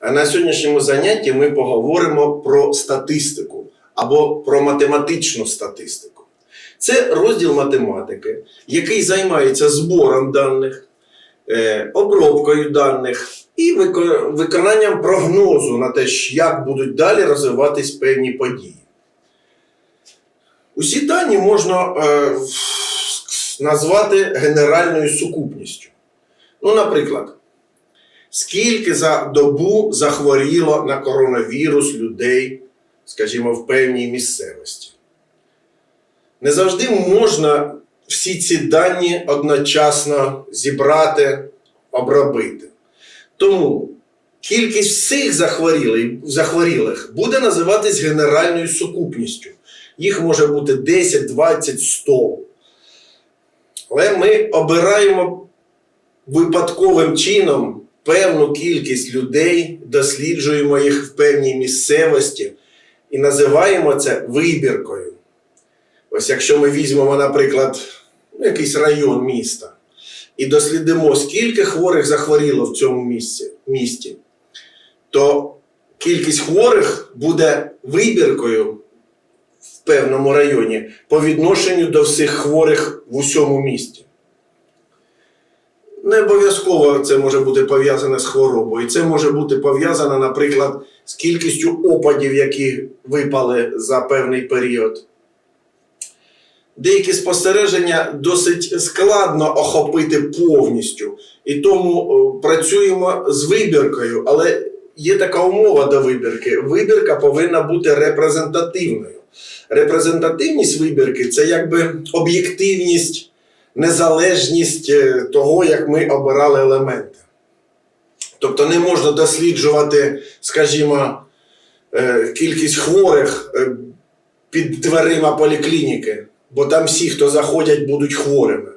А на сьогоднішньому занятті ми поговоримо про статистику або про математичну статистику. Це розділ математики, який займається збором даних, е, обробкою даних і виконанням прогнозу на те, як будуть далі розвиватись певні події. Усі дані можна е, назвати генеральною сукупністю. Ну, наприклад, скільки за добу захворіло на коронавірус людей, скажімо, в певній місцевості. Не завжди можна всі ці дані одночасно зібрати, обробити. Тому кількість всіх захворілих, буде називатись генеральною сукупністю. Їх може бути 10, 20, 100. Але ми обираємо випадковим чином певну кількість людей, досліджуємо їх в певній місцевості і називаємо це вибіркою. Ось якщо ми візьмемо, наприклад, ну, якийсь район міста і дослідимо, скільки хворих захворіло в цьому місці, місті, то кількість хворих буде вибіркою в певному районі по відношенню до всіх хворих в усьому місті. Не обов'язково це може бути пов'язане з хворобою. Це може бути пов'язане, наприклад, з кількістю опадів, які випали за певний період. Деякі спостереження досить складно охопити повністю, і тому працюємо з вибіркою, але є така умова до вибірки. Вибірка повинна бути репрезентативною. Репрезентативність вибірки це якби об'єктивність, незалежність е, того, як ми обирали елементи. Тобто не можна досліджувати, скажімо, е, кількість хворих е, під дверима поліклініки, бо там всі, хто заходять, будуть хворими.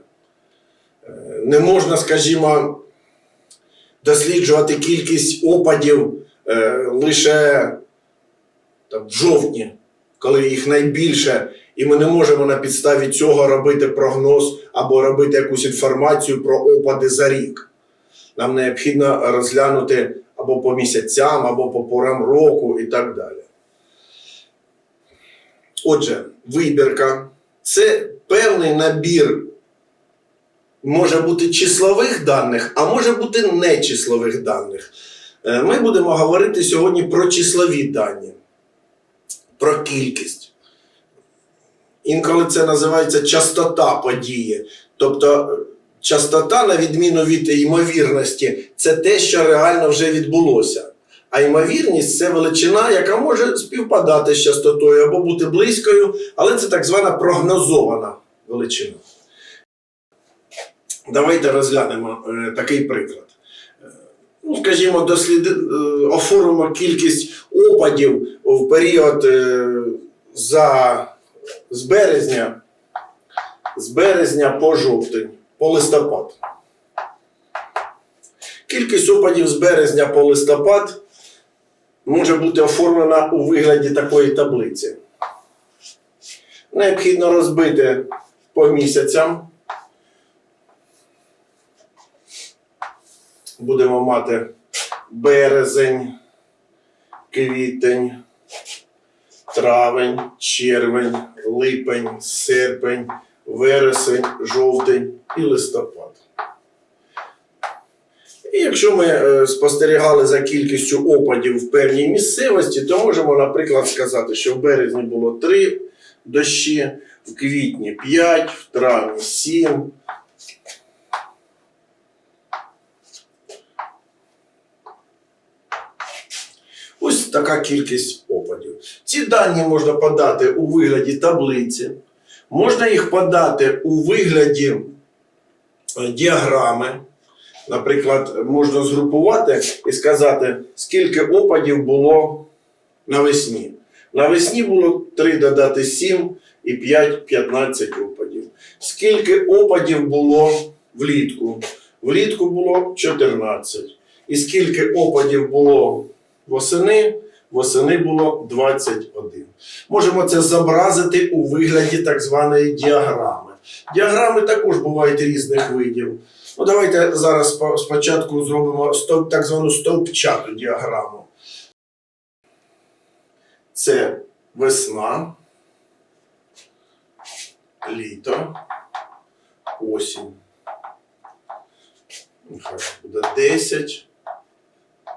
Не можна, скажімо, досліджувати кількість опадів лише там, в жовтні, коли їх найбільше, і ми не можемо на підставі цього робити прогноз або робити якусь інформацію про опади за рік. Нам необхідно розглянути або по місяцям, або по порам року і так далі. Отже, вибірка це певний набір може бути числових даних, а може бути нечислових даних. Е, Ми будемо говорити сьогодні про числові дані, про кількість. Інколи це називається частота події. Тобто е, частота, на відміну від ймовірності, це те, що реально вже відбулося. А ймовірність це величина, яка може співпадати з частотою або бути близькою, але це так звана прогнозована величина. Давайте розглянемо е, такий приклад. Е, Ну, скажімо, досліди, оформимо кількість опадів в період е, за, з березня, з березня по жовтень, по листопад. Кількість опадів з березня по листопад може бути оформлена у вигляді такої таблиці. Необхідно розбити по місяцям. Будемо мати березень, квітень, травень, червень, липень, серпень, вересень, жовтень і листопад. І якщо ми е, спостерігали за кількістю опадів в певній місцевості, то можемо, наприклад, сказати, що в березні було 3 дощі, в квітні 5, в травні 7. Ось така кількість опадів. Ці дані можна подати у вигляді таблиці, можна їх подати у вигляді е, діаграми. Наприклад, можна згрупувати і сказати, скільки опадів було навесні. Навесні було 3 додати 7 і 5 15 опадів. Скільки опадів було влітку? Влітку було 14. І скільки опадів було восени? Восени було 21. Можемо це зобразити у вигляді так званої діаграми. Діаграми також бувають різних видів. Ну, давайте зараз спочатку зробимо стовп, так звану стовпчату діаграму. Це весна, літо, осінь. Нехай буде 10,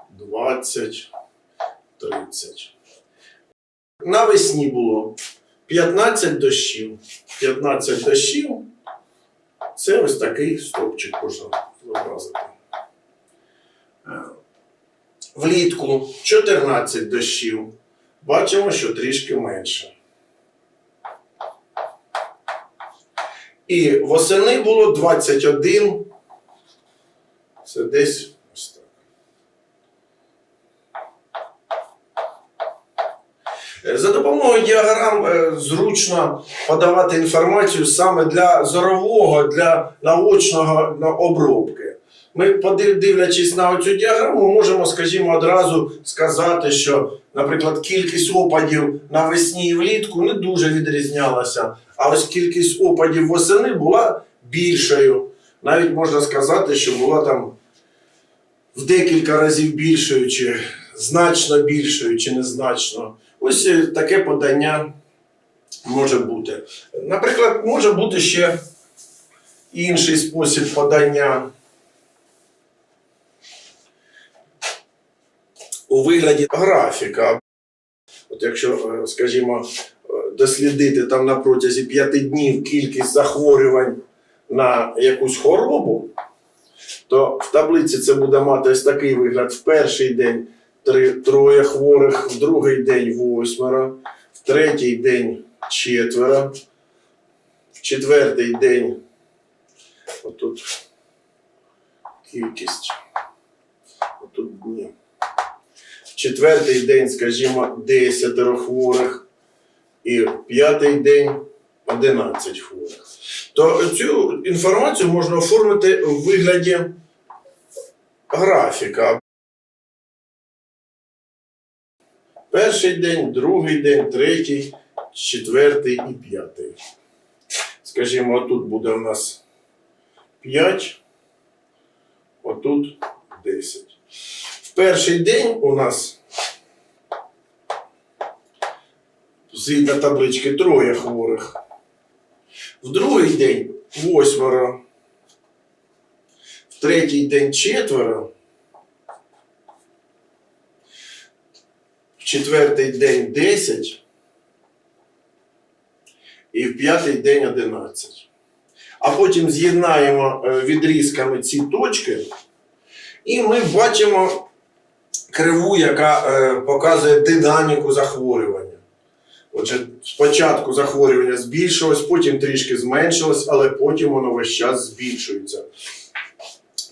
20, 30. Навесні було 15 дощів. 15 дощів. Це ось такий стовпчик можна зобразити. Е, Влітку 14 дощів. Бачимо, що трішки менше. І восени було 21. Це десь ось так. Е, За допомогою діаграм е, зручно подавати інформацію саме для зорового, для наочного обробки. Ми, дивлячись на цю діаграму, можемо, скажімо, одразу сказати, що, наприклад, кількість опадів навесні і влітку не дуже відрізнялася, а ось кількість опадів восени була більшою. Навіть можна сказати, що була там в декілька разів більшою, чи значно більшою, чи незначно. Ось е, таке подання може бути. Наприклад, може бути ще інший спосіб подання у вигляді графіка. От якщо, е, скажімо, е, дослідити там на протязі п'яти днів кількість захворювань на якусь хворобу, то в таблиці це буде мати ось такий вигляд. В перший день три, троє хворих, в другий день восьмеро, в третій день четверо, в четвертий день отут кількість. Отут дні. В четвертий день, скажімо, 10 хворих, і в п'ятий день 11 хворих. То цю інформацію можна оформити у вигляді графіка. Перший день, другий день, третій, четвертий і п'ятий. Скажімо, отут буде у нас 5, отут 10. В перший день у нас згідно таблички троє хворих. В другий день восьмеро. В третій день четверо. Четвертий день 10 і в п'ятий день 11. А потім з'єднаємо е, відрізками ці точки, і ми бачимо криву, яка е, показує динаміку захворювання. Отже, спочатку захворювання збільшилось, потім трішки зменшилось, але потім воно весь час збільшується.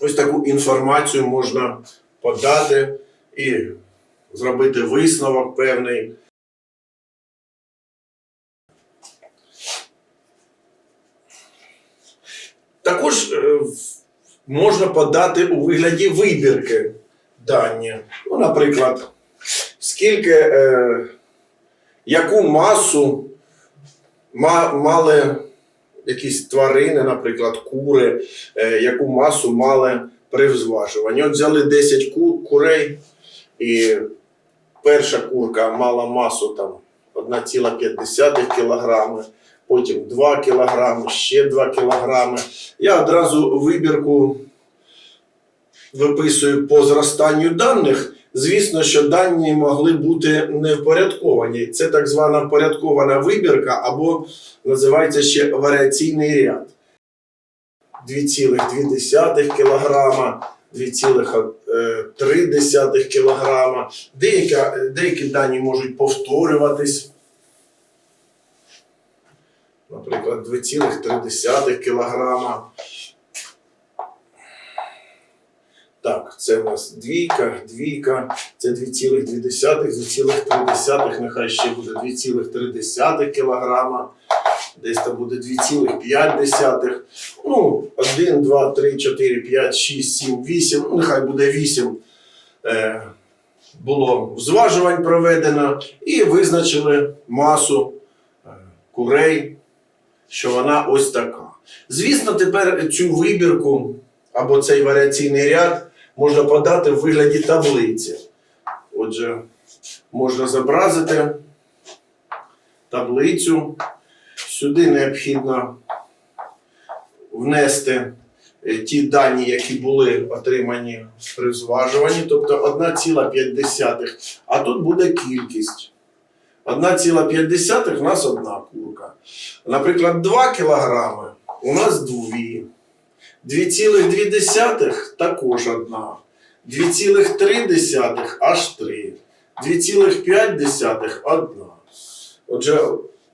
Ось таку інформацію можна подати і зробити висновок певний. Також е, можна подати у вигляді вибірки дані. Ну, наприклад, скільки, е, яку масу ма- мали якісь тварини, наприклад, кури, е, яку масу мали при взважуванні. От взяли 10 ку- курей, і перша курка мала масу там 1,5 кг, потім 2 кг, ще 2 кг. Я одразу вибірку виписую по зростанню даних. Звісно, що дані могли бути не впорядковані. Це так звана впорядкована вибірка або називається ще варіаційний ряд. 2,2 кг, 2,3 кг. Деякі, деякі дані можуть повторюватись. Наприклад, 2,3 кг. Так, це у нас двійка, двійка, це 2,2, 2,3, нехай ще буде 2,3 кілограма, десь там буде 2,5. Ну, 1, 2, 3, 4, 5, 6, 7, 8, ну, нехай буде 8. Е, було зважувань проведено і визначили масу е, курей, що вона ось така. Звісно, тепер цю вибірку або цей варіаційний ряд можна подати в вигляді таблиці. Отже, можна зобразити таблицю. Сюди необхідно внести е, ті дані, які були отримані при зважуванні, тобто 1,5. А тут буде кількість. 1,5 в нас одна курка. Наприклад, 2 кілограми у нас дві. 2,2 також одна. 2,3 аж 3. 2,5 одна. Отже,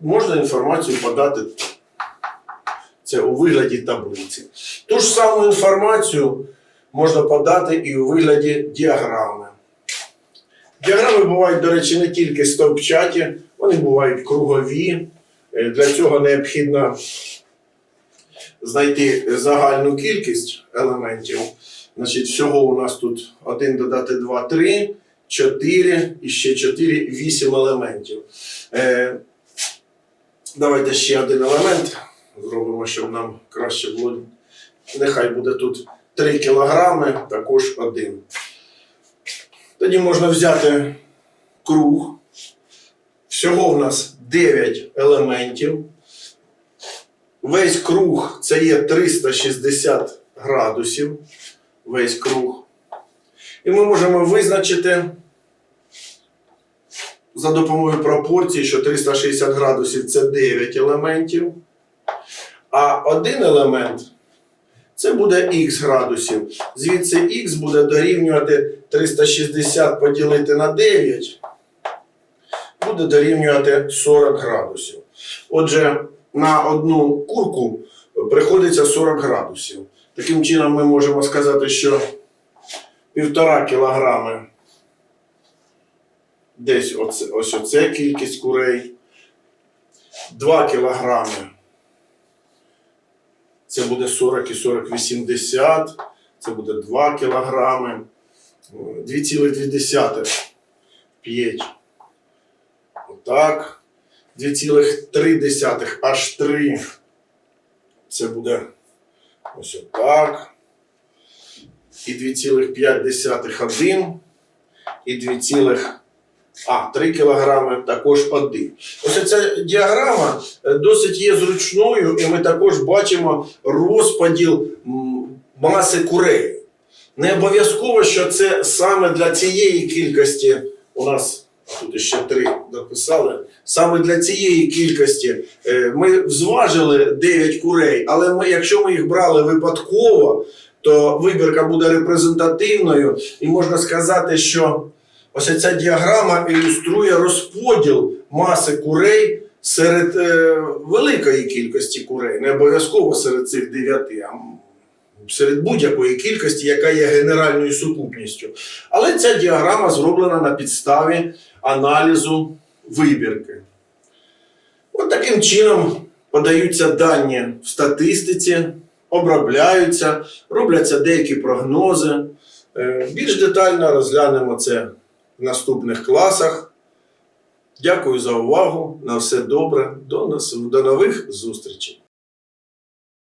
можна інформацію подати це у вигляді таблиці. Ту ж саму інформацію можна подати і у вигляді діаграми. Діаграми бувають, до речі, не тільки стовпчаті, вони бувають кругові. Е, Для цього необхідно знайти загальну кількість елементів. Значить, всього у нас тут 1 додати 2, 3, 4 і ще 4, 8 елементів. Давайте ще один елемент зробимо, щоб нам краще було. Нехай буде тут 3 кілограми, також один. Тоді можна взяти круг. Всього в нас 9 елементів. Весь круг це є 360 градусів. Весь круг. І ми можемо визначити за допомогою пропорції, що 360 градусів це 9 елементів. А один елемент це буде х градусів. Звідси х буде дорівнювати 360 поділити на 9, буде дорівнювати 40 градусів. Отже, на одну курку приходиться 40 градусів. Таким чином, ми можемо сказати, що півтора кілограми десь оце, ось оце кількість курей, 2 кілограми це буде 40 і 40, 80, це буде 2 кілограми, 2,2 п'ять. Отак. 2,3 аж 3. Це буде ось отак. І 2,5 1. І 2, а, 3 кілограми також один. Ось ця діаграма е, досить є зручною, і ми також бачимо розподіл маси курей. Не обов'язково, що це саме для цієї кількості у нас. Тут ще три дописали. Саме для цієї кількості е, ми зважили 9 курей, але ми, якщо ми їх брали випадково, то вибірка буде репрезентативною, і можна сказати, що ось ця діаграма ілюструє розподіл маси курей серед е, великої кількості курей, не обов'язково серед цих дев'яти, а серед будь-якої кількості, яка є генеральною сукупністю. Але ця діаграма зроблена на підставі аналізу вибірки. От таким чином подаються дані в статистиці, обробляються, робляться деякі прогнози. Е, Більш детально розглянемо це в наступних класах. Дякую за увагу. На все добре. До, нас, до нових зустрічей.